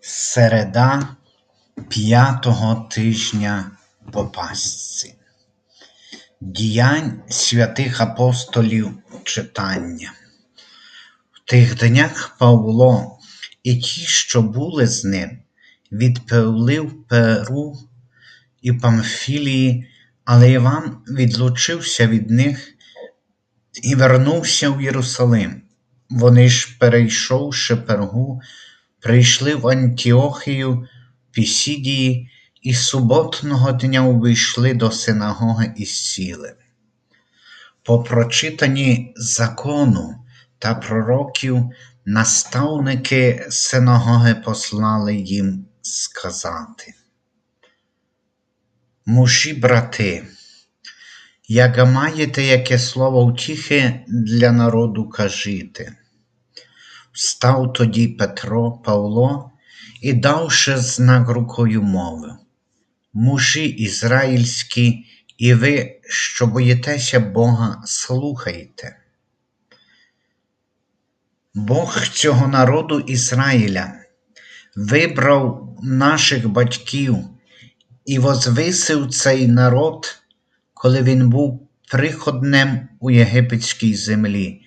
Середа п'ятого тижня по Пасці. Діянь святих апостолів читання. В тих днях Павло і ті, що були з ним, відпливли в Перу і Памфілії, але Іван відлучився від них і вернувся в Єрусалим. Вони ж, перейшовши Пергу, прийшли в Антіохію Пісідії і суботного дня увійшли до синагоги і сіли. По прочитанні закону та пророків наставники синагоги послали їм сказати. Мужі брати, як маєте яке слово втіхи для народу кажите. Встав тоді Петро Павло і, давши знак рукою мовив Мужі ізраїльські, і ви, що боїтеся Бога, слухайте. Бог цього народу Ізраїля вибрав наших батьків і возвисив цей народ, коли він був приходнем у єгипетській землі,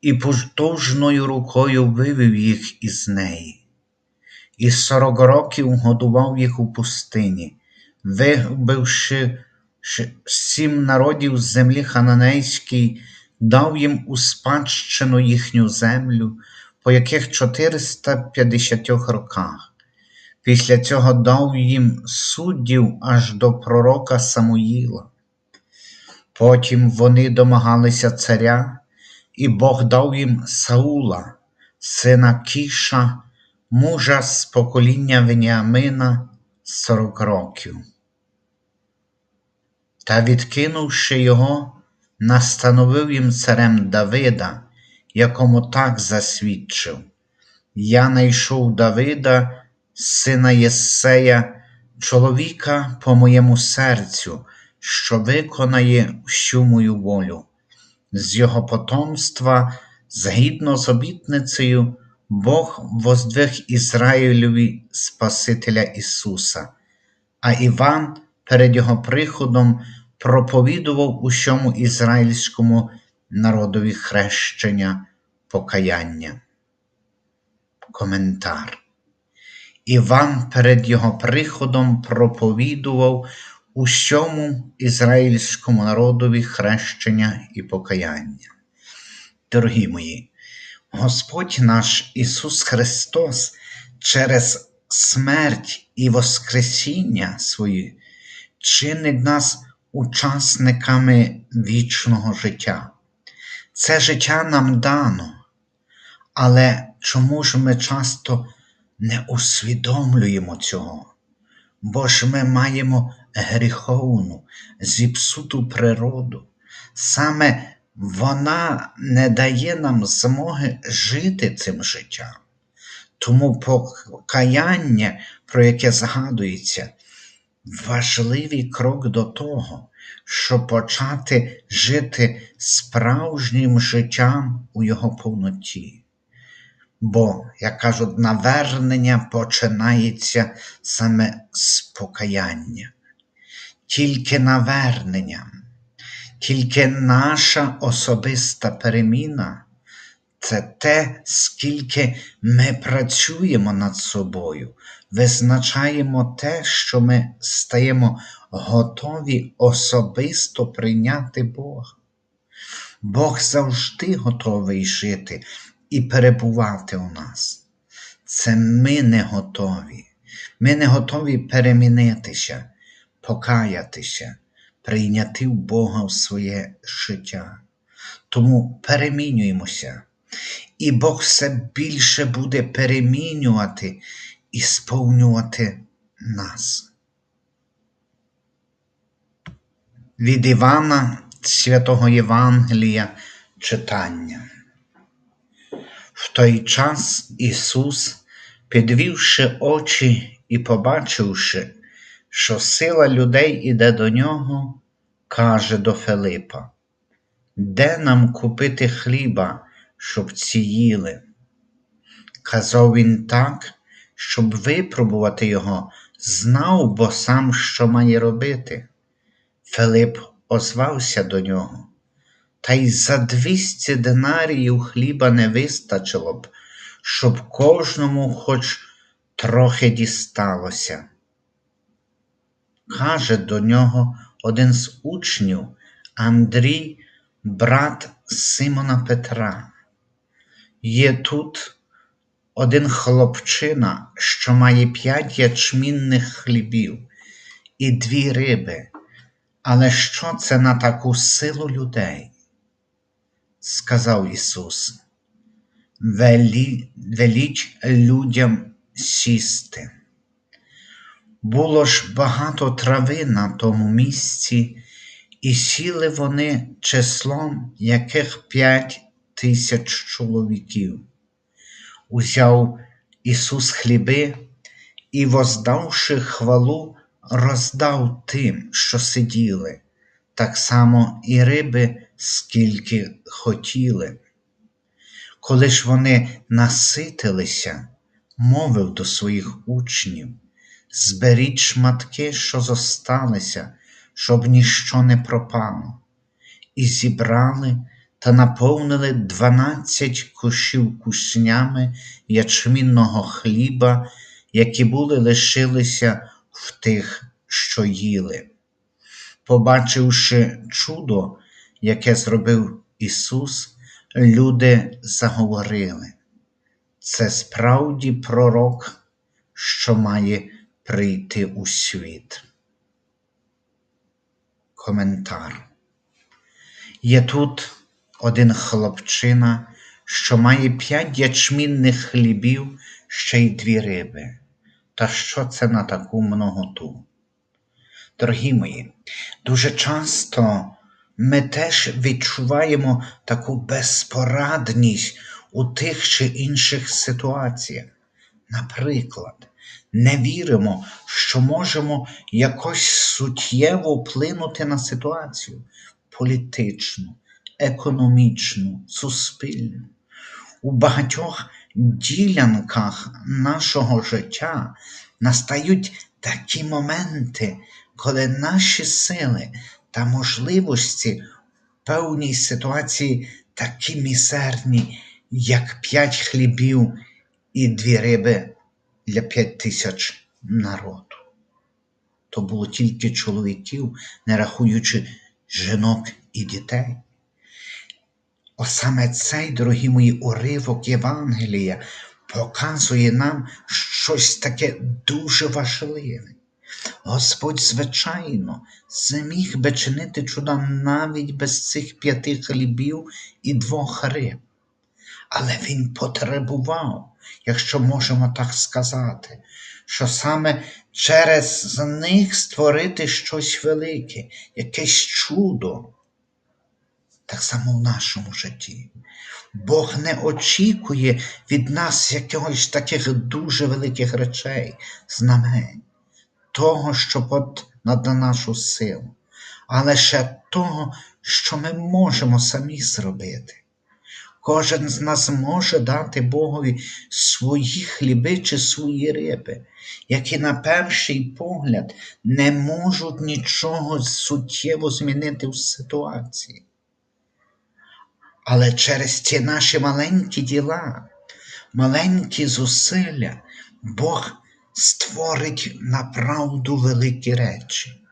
і потужною рукою вивів їх із неї. І сорок років годував їх у пустині, вибивши сім народів з землі хананейській, дав їм у спадщину їхню землю, по яких 450 роках. Після цього дав їм суддів аж до пророка Самуїла. Потім вони домагалися царя, і Бог дав їм Саула, сина Кіша, мужа з покоління Веніамина сорок років. Та, відкинувши його, настановив їм царем Давида, якому так засвідчив: Я найшов Давида, сина Єссея, чоловіка по моєму серцю, що виконає всю мою волю. З його потомства, згідно з обітницею, Бог воздвиг Ізраїлеві Спасителя Ісуса, а Іван перед Його приходом проповідував усьому ізраїльському народові хрещення покаяння. Коментар. Іван перед Його приходом проповідував усьому ізраїльському народові хрещення і покаяння. Дорогі мої, Господь наш Ісус Христос через смерть і Воскресіння своє чинить нас учасниками вічного життя. Це життя нам дано, але чому ж ми часто не усвідомлюємо цього? Бо ж ми маємо гріховну, зіпсуту природу. Саме вона не дає нам змоги жити цим життям. Тому покаяння, про яке згадується, важливий крок до того, щоб почати жити справжнім життям у його повноті. Бо, як кажуть, навернення починається саме з покаяння, тільки наверненням, тільки наша особиста переміна це те, скільки ми працюємо над собою, визначаємо те, що ми стаємо готові особисто прийняти Бога. Бог завжди готовий жити і перебувати у нас. Це ми не готові. Ми не готові перемінитися, покаятися, прийняти в Бога в своє життя. Тому перемінюємося, і Бог все більше буде перемінювати і сповнювати нас. Від Івана Святого Євангелія читання. В той час Ісус, підвівши очі і побачивши, що сила людей іде до нього, каже до Филипа: Де нам купити хліба, щоб ці їли? Казав він так, щоб випробувати його, знав бо сам, що має робити. Филип озвався до нього. Та й за двісті динаріїв хліба не вистачило б, щоб кожному хоч трохи дісталося. Каже до нього один з учнів Андрій, брат Симона Петра. Є тут один хлопчина, що має п'ять ячмінних хлібів і дві риби. Але що це на таку силу людей? Сказав Ісус. Велі, веліть людям сісти. Було ж багато трави на тому місці, і сіли вони числом яких п'ять тисяч чоловіків. Узяв Ісус хліби і, воздавши хвалу, роздав тим, що сиділи, так само і риби, скільки хотіли. Коли ж вони наситилися, мовив до своїх учнів, зберіть шматки, що зосталися, щоб ніщо не пропало, і зібрали та наповнили дванадцять кошів куснями ячмінного хліба, які були лишилися в тих, що їли. Побачивши чудо, яке зробив Ісус, люди заговорили. Це справді пророк, що має прийти у світ. Коментар. Є тут один хлопчина, що має п'ять ячмінних хлібів, ще й дві риби. Та що це на таку многоту? Дорогі мої, дуже часто ми теж відчуваємо таку безпорадність у тих чи інших ситуаціях. Наприклад, не віримо, що можемо якось суттєво вплинути на ситуацію політичну, економічну, суспільну. У багатьох ділянках нашого життя настають такі моменти, коли наші сили та можливості в певній ситуації такі мізерні, як п'ять хлібів і дві риби для п'ять тисяч народу. То було тільки чоловіків, не рахуючи жінок і дітей. О саме цей, дорогі мої, уривок Євангелія показує нам щось таке дуже важливе. Господь, звичайно, зміг би чинити чуда навіть без цих п'яти хлібів і двох риб. Але Він потребував, якщо можемо так сказати, що саме через них створити щось велике, якесь чудо. Так само в нашому житті. Бог не очікує від нас якихось таких дуже великих речей, знамень, того, що понад нашу силу, а лише того, що ми можемо самі зробити. Кожен з нас може дати Богові свої хліби чи свої риби, які на перший погляд не можуть нічого суттєво змінити в ситуації. Але через ці наші маленькі діла, маленькі зусилля, Бог створить направду великі речі.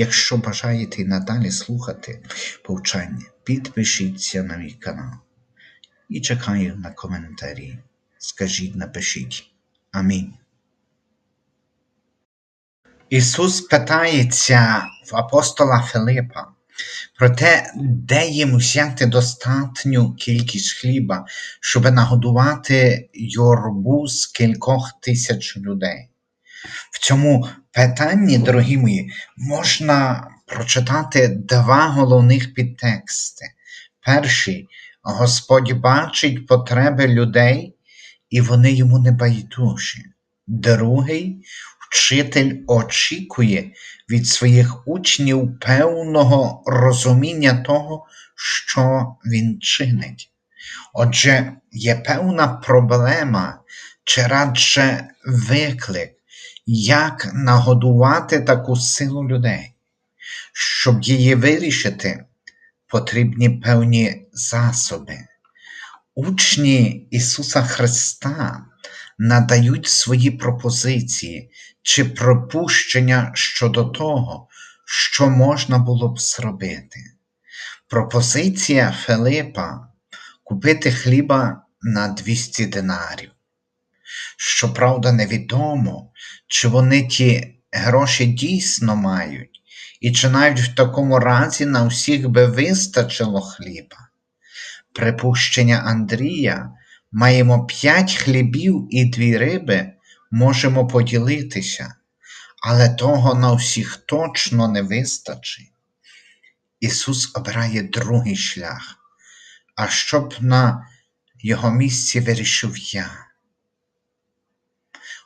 Якщо бажаєте і надалі слухати повчання, підпишіться на мій канал і чекаю на коментарі. Скажіть, напишіть. Амінь. Ісус питається в апостола Филипа про те, де їм взяти достатню кількість хліба, щоб нагодувати юрбу з кількох тисяч людей. В цьому питанні, дорогі мої, можна прочитати два головних підтексти. Перший Господь бачить потреби людей, і вони йому не байдужі. Другий вчитель очікує від своїх учнів певного розуміння того, що він чинить. Отже, є певна проблема чи радше виклик, як нагодувати таку силу людей. Щоб її вирішити, потрібні певні засоби. Учні Ісуса Христа надають свої пропозиції чи пропущення щодо того, що можна було б зробити. Пропозиція Филипа купити хліба на 200 динарів. Щоправда, невідомо, чи вони ті гроші дійсно мають, і чи навіть в такому разі на всіх би вистачило хліба. Припущення Андрія маємо п'ять хлібів і дві риби, можемо поділитися, але того на всіх точно не вистачить. Ісус обирає другий шлях. А що б на його місці вирішив я?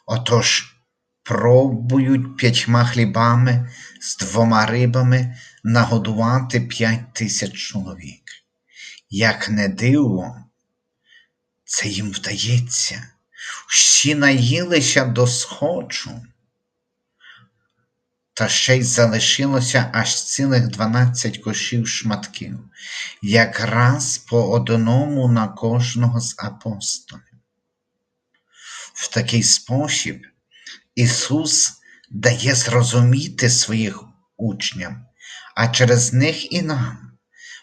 Отож, пробують п'ятьма хлібами з двома рибами нагодувати п'ять тисяч чоловік. Як не диво, це їм вдається. Всі наїлися до схочу. Та ще й залишилося аж цілих дванадцять кошів шматків, якраз по одному на кожного з апостолів. В такий спосіб Ісус дає зрозуміти своїх учням, а через них і нам.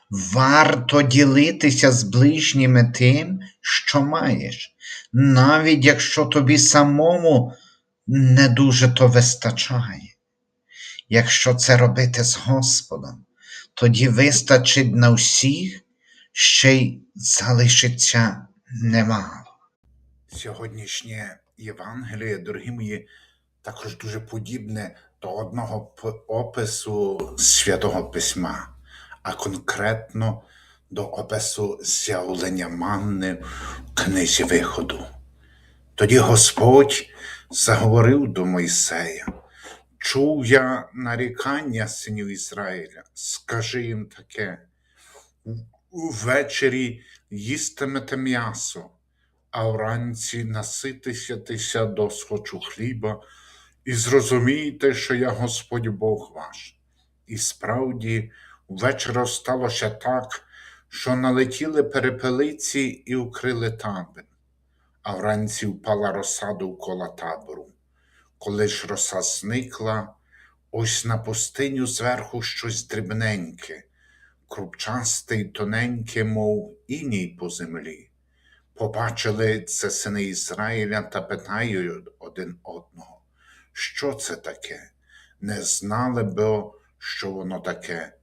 Варто ділитися з ближніми тим, що маєш, навіть якщо тобі самому не дуже то вистачає. Якщо це робити з Господом, тоді вистачить на всіх, ще й залишиться немало. Сьогоднішнє Євангеліє, дорогі мої, також дуже подібне до одного опису Святого Письма, а конкретно до опису з'явлення манни в книзі виходу. Тоді Господь заговорив до Мойсея. Чув я нарікання синів Ізраїля, скажи їм таке: ввечері їстимете м'ясо, а вранці наситися до схочу хліба, і зрозумієте, що я Господь Бог ваш. І справді, ввечері сталося так, що налетіли перепелиці і укрили табір, а вранці впала роса довкола табору. Коли ж роса зникла, ось на пустиню зверху щось дрібненьке, крупчасте й тоненьке, мов іній по землі. Побачили це сини Ізраїля та питають один одного, що це таке? Не знали бо, що воно таке.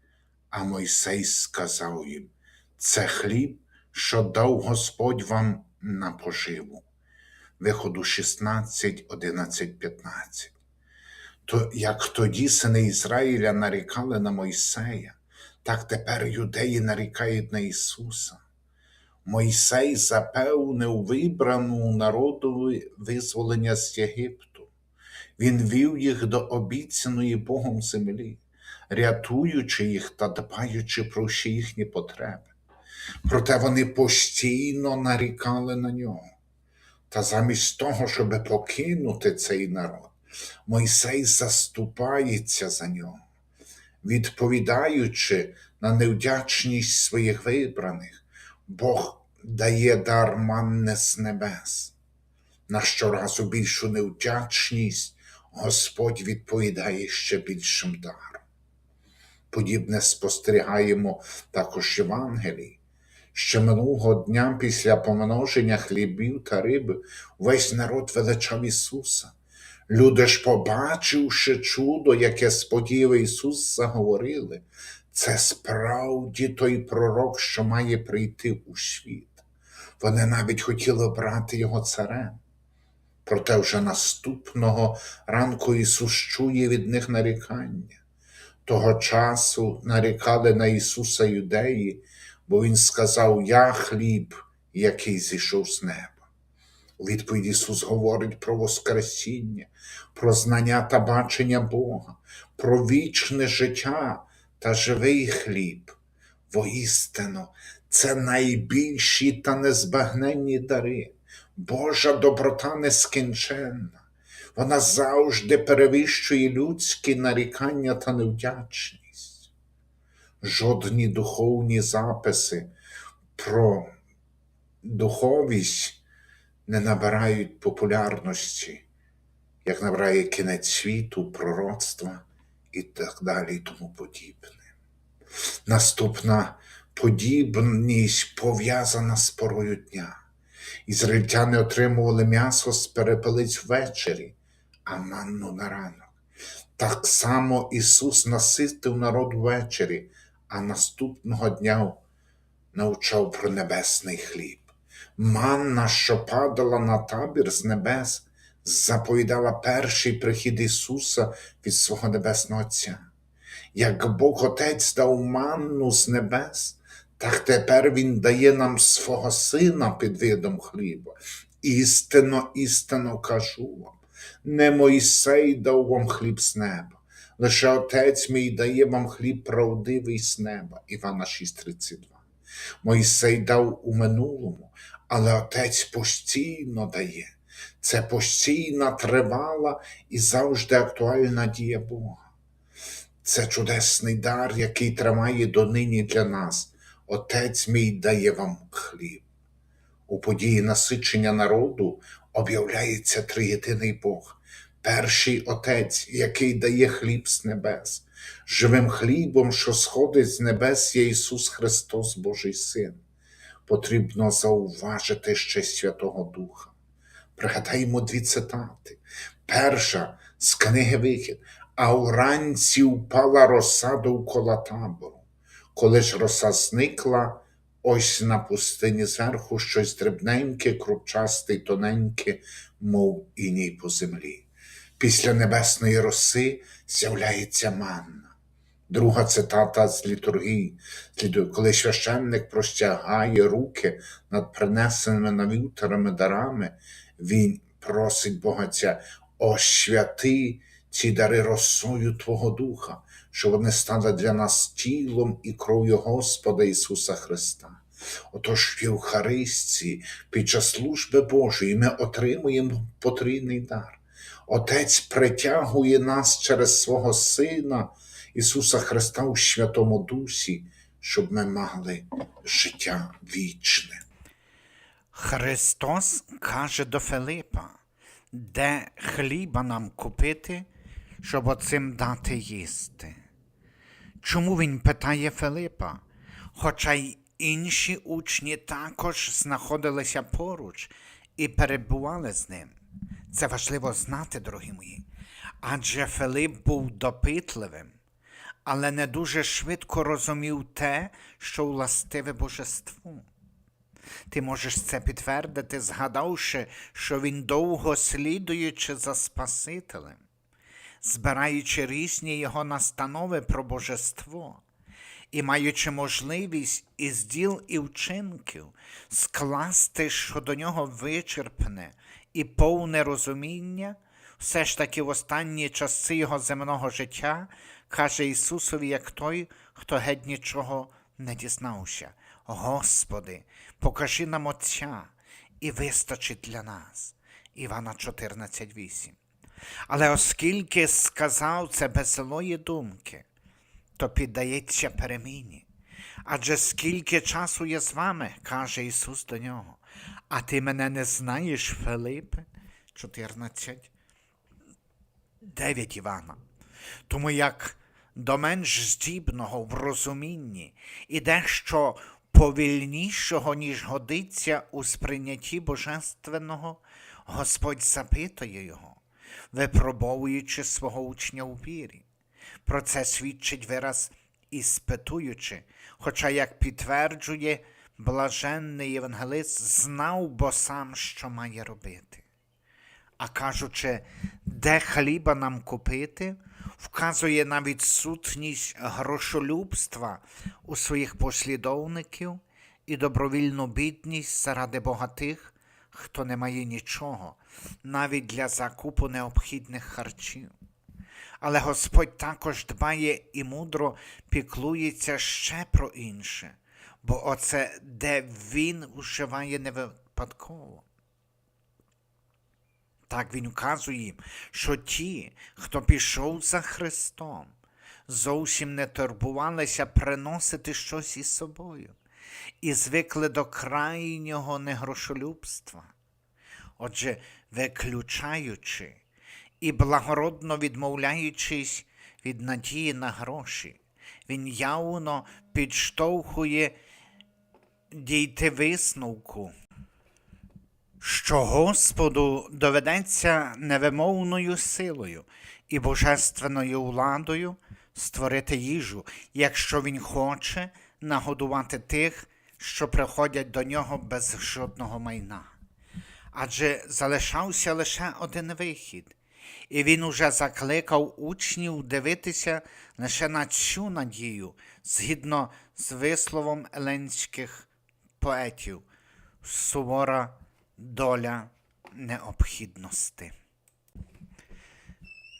А Мойсей сказав їм: це хліб, що дав Господь вам на поживу. Виходу 16, 11, 15. То як тоді сини Ізраїля нарікали на Мойсея, так тепер юдеї нарікають на Ісуса. Мойсей запевнив вибрану народові визволення з Єгипту. Він вів їх до обіцяної Богом землі, рятуючи їх та дбаючи про всі їхні потреби. Проте вони постійно нарікали на нього. Та замість того, щоб покинути цей народ, Мойсей заступається за нього, відповідаючи на невдячність своїх вибраних, Бог дає дар манне з небес. На щоразу більшу невдячність Господь відповідає ще більшим даром. Подібне спостерігаємо також Євангелії. Ще минулого дня після помноження хлібів та риби весь народ величав Ісуса. Люди ж, побачивши чудо, яке сподіяв Ісус, заговорили, це справді той пророк, що має прийти у світ. Вони навіть хотіли обрати його царем. Проте вже наступного ранку Ісус чує від них нарікання. Того часу нарікали на Ісуса юдеї, бо Він сказав: Я хліб, який зійшов з неба. У відповідь Ісус говорить про Воскресіння, про знання та бачення Бога, про вічне життя та живий хліб. Воістину, це найбільші та незбагненні дари, Божа доброта нескінченна. Вона завжди перевищує людські нарікання та невдячність. Жодні духовні записи про духовість не набирають популярності, як набирає кінець світу, пророцтва і так далі, і тому подібне. Наступна подібність пов'язана з порою дня. Ізраїльтяни отримували м'ясо з перепелиць ввечері, а манну на ранок. Так само Ісус наситив народ ввечері, а наступного дня навчав про небесний хліб. Манна, що падала на табір з небес, заповідала перший прихід Ісуса від свого Небесного Отця. Як Бог Отець дав манну з небес, так тепер Він дає нам свого Сина під видом хліба. Істинно, істинно кажу вам, не Мойсей дав вам хліб з неба, лише Отець мій дає вам хліб правдивий з неба. Івана 6,32. Мойсей дав у минулому, але Отець постійно дає. Це постійна, тривала і завжди актуальна дія Бога. Це чудесний дар, який тримає донині для нас. Отець мій дає вам хліб. У події насичення народу об'являється триєдиний Бог, перший Отець, який дає хліб з небес. Живим хлібом, що сходить з небес, є Ісус Христос, Божий Син. Потрібно зауважити ще Святого Духа. Пригадаємо дві цитати. Перша з книги Вихід. А уранці впала роса довкола табору. Коли ж роса зникла, ось на пустині зверху щось дрібненьке, крупчасте й тоненьке, мов іній по землі. Після небесної роси з'являється манна. Друга цитата з літургії, коли священник простягає руки над принесеними на вівторами дарами, він просить Богаця, освяти ці дари росою Твого Духа, щоб вони стали для нас тілом і кров'ю Господа Ісуса Христа. Отож в Євхаристії під час служби Божої ми отримуємо потрійний дар. Отець притягує нас через свого Сина Ісуса Христа у Святому Дусі, щоб ми мали життя вічне. Христос каже до Филипа, де хліба нам купити, щоб оцим дати їсти. Чому він питає Филипа? Хоча й інші учні також знаходилися поруч і перебували з ним. Це важливо знати, дорогі мої. Адже Филип був допитливим, але не дуже швидко розумів те, що властиве божеству. Ти можеш це підтвердити, згадавши, що він довго слідуючи за Спасителем, збираючи різні його настанови про божество і маючи можливість із діл і вчинків скласти, що до нього вичерпне і повне розуміння, все ж таки в останні часи його земного життя каже Ісусові, як той, хто геть нічого не дізнався. Господи, покажи нам Отця і вистачить для нас. Івана 14,8. Але оскільки сказав це без злої думки, то піддається переміні. Адже скільки часу я з вами, каже Ісус до нього, а ти мене не знаєш, Филипе? 14, 9 Івана. Тому як до менш здібного в розумінні і дещо повільнішого, ніж годиться у сприйнятті божественного, Господь запитує його, випробовуючи свого учня у вірі. Про це свідчить вираз іспитуючи, хоча, як підтверджує блаженний євангелист, знав бо сам, що має робити. А кажучи, де хліба нам купити, вказує на відсутність грошолюбства у своїх послідовників і добровільну бідність заради богатих, хто не має нічого, навіть для закупу необхідних харчів. Але Господь також дбає і мудро піклується ще про інше, бо оце де Він вживає не випадково. Так він вказує їм, що ті, хто пішов за Христом, зовсім не турбувалися приносити щось із собою і звикли до крайнього негрошолюбства. Отже, виключаючи і благородно відмовляючись від надії на гроші, він явно підштовхує дійти висновку, що Господу доведеться невимовною силою і божественною владою створити їжу, якщо він хоче нагодувати тих, що приходять до нього без жодного майна. Адже залишався лише один вихід, і він уже закликав учнів дивитися лише на цю надію, згідно з висловом еленських поетів сувора доля необхідності.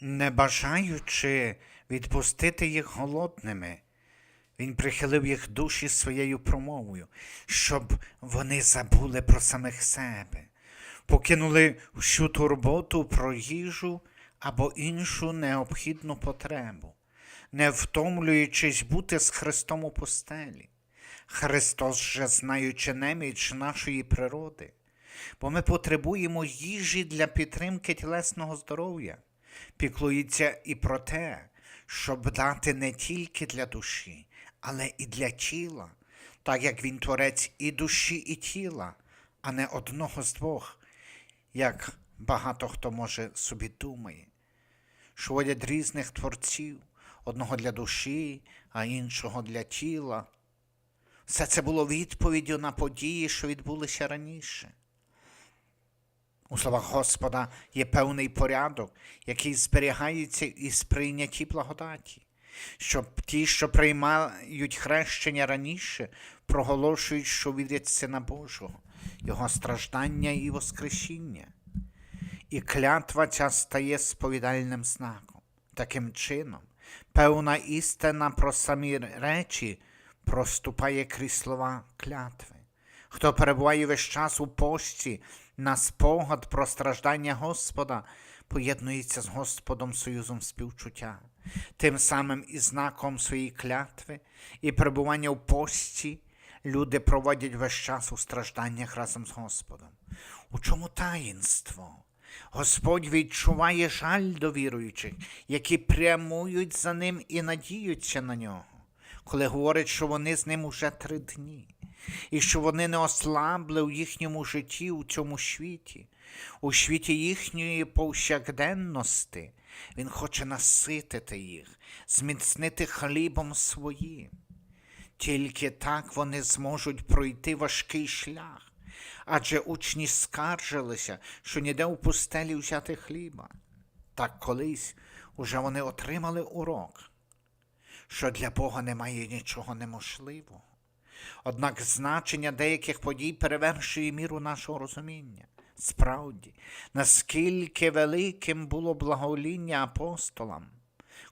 Не бажаючи відпустити їх голодними, він прихилив їх душі своєю промовою, щоб вони забули про самих себе, покинули всю турботу про їжу або іншу необхідну потребу, не втомлюючись бути з Христом у постелі. Христос же, знаючи неміч нашої природи, бо ми потребуємо їжі для підтримки тілесного здоров'я, піклується і про те, щоб дати не тільки для душі, але і для тіла, так як він творець і душі, і тіла, а не одного з двох, як багато хто може собі думає, що водять різних творців, одного для душі, а іншого для тіла. Все це було відповіддю на події, що відбулися раніше. У словах Господа є певний порядок, який зберігається і сприйнятті благодаті, щоб ті, що приймають хрещення раніше, проголошують, що вірять Сина Божого, Його страждання і Воскресіння. І клятва ця стає сповідальним знаком. Таким чином, певна істина про самі речі проступає крізь слова клятви. Хто перебуває весь час у пості на спогад про страждання Господа, поєднується з Господом союзом співчуття, тим самим і знаком своєї клятви і перебування в пості люди проводять весь час у стражданнях разом з Господом. У чому таїнство? Господь відчуває жаль до віруючих, які прямують за ним і надіються на нього, коли говорить, що вони з ним уже три дні, і що вони не ослабли у їхньому житті у цьому світі, у світі їхньої повсякденності. Він хоче наситити їх, зміцнити хлібом своїм. Тільки так вони зможуть пройти важкий шлях, адже учні скаржилися, що ніде у пустелі взяти хліба. Так колись уже вони отримали урок, що для Бога немає нічого неможливого. Однак значення деяких подій перевершує міру нашого розуміння. Справді, наскільки великим було благовоління апостолам,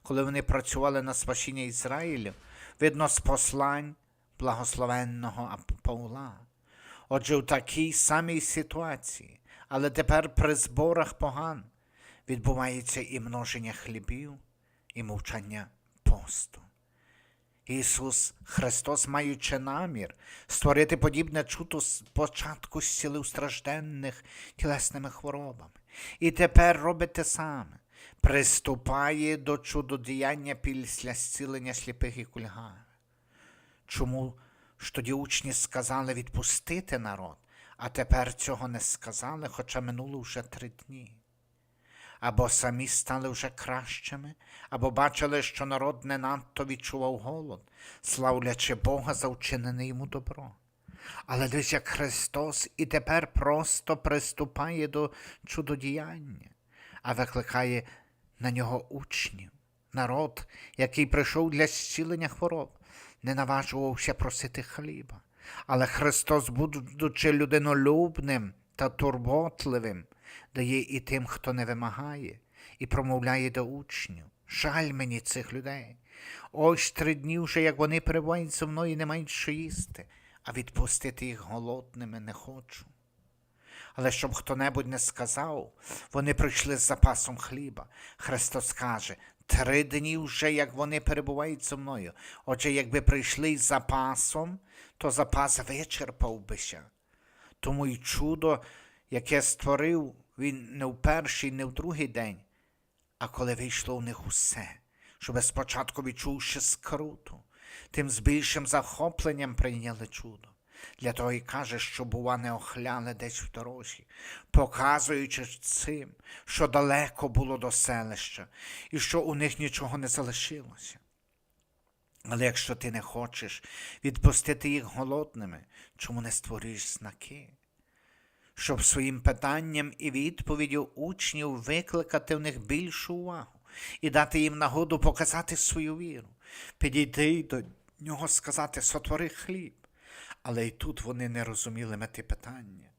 коли вони працювали на спасіння Ізраїлю, видно з послань благословенного Павла. Отже, у такій самій ситуації, але тепер при зборах поган відбувається і множення хлібів, і мовчання посту. Ісус Христос, маючи намір створити подібне чудо з початку зцілив стражденних тілесними хворобами. І тепер робить те саме. Приступає до чудодіяння після зцілення сліпих і кульгавих. Чому ж тоді учні сказали відпустити народ, а тепер цього не сказали, хоча минуло вже три дні? Або самі стали вже кращими, або бачили, що народ не надто відчував голод, славлячи Бога за вчинене йому добро. Але десь як Христос і тепер просто приступає до чудодіяння, а викликає на нього учнів. Народ, який прийшов для зцілення хвороб, не наважувався просити хліба. Але Христос, будучи людинолюбним та турботливим, дає і тим, хто не вимагає, і промовляє до учнів. Жаль мені цих людей. Ось три дні вже, як вони перебувають зі мною, не мають що їсти, а відпустити їх голодними не хочу. Але щоб хто-небудь не сказав, вони прийшли з запасом хліба. Христос каже, три дні вже, як вони перебувають зі мною. Отже, якби прийшли з запасом, то запас вичерпав бися. Тому й чудо, яке створив він не в перший, не в другий день, а коли вийшло у них усе, щоб спочатку відчувши скруту, тим з більшим захопленням прийняли чудо. Для того і каже, що, бува, не охляли десь в дорозі, показуючи цим, що далеко було до селища і що у них нічого не залишилося. Але якщо ти не хочеш відпустити їх голодними, чому не створюєш знаки? Щоб своїм питанням і відповіддю учнів викликати в них більшу увагу і дати їм нагоду показати свою віру, підійти до нього сказати сотвори хліб. Але й тут вони не розуміли мети питання.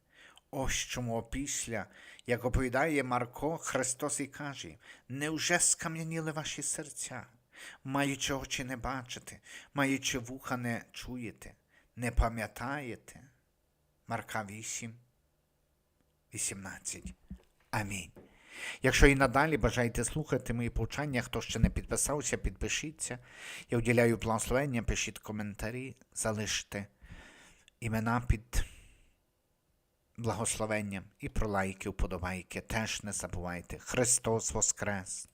Ось чому опісля, як оповідає Марко, Христос і каже, невже скам'яніли ваші серця, маючи очі не бачите, маючи вуха не чуєте, не пам'ятаєте? Марка 8, 18. Амінь. Якщо і надалі бажаєте слухати мої повчання, хто ще не підписався, підпишіться. Я уділяю благословення, пишіть коментарі, залиште імена під благословенням і про лайки, вподобайки. Теж не забувайте. Христос Воскрес!